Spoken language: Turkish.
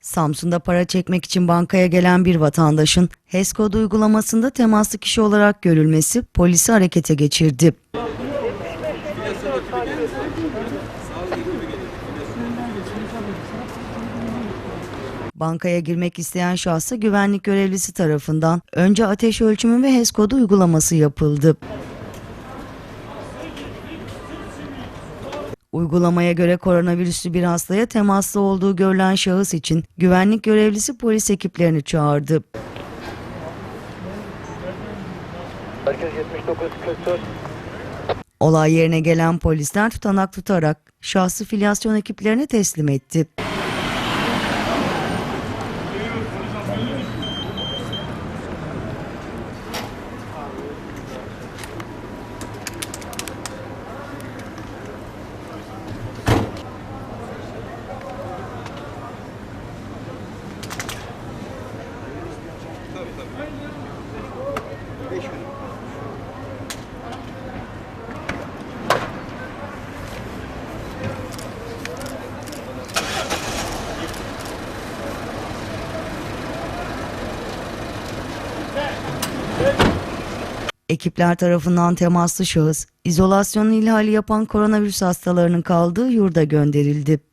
Samsun'da para çekmek için bankaya gelen bir vatandaşın HES kod uygulamasında temaslı kişi olarak görülmesi polisi harekete geçirdi. Bankaya girmek isteyen şahsa güvenlik görevlisi tarafından önce ateş ölçümü ve HES kodu uygulaması yapıldı. Uygulamaya göre koronavirüslü bir hastaya temaslı olduğu görülen şahıs için güvenlik görevlisi polis ekiplerini çağırdı. Merkez 79 44 Olay yerine gelen polisler tutanak tutarak şahsı filyasyon ekiplerine teslim etti. Ekipler tarafından temaslı şahıs, izolasyon ihlali yapan koronavirüs hastalarının kaldığı yurda gönderildi.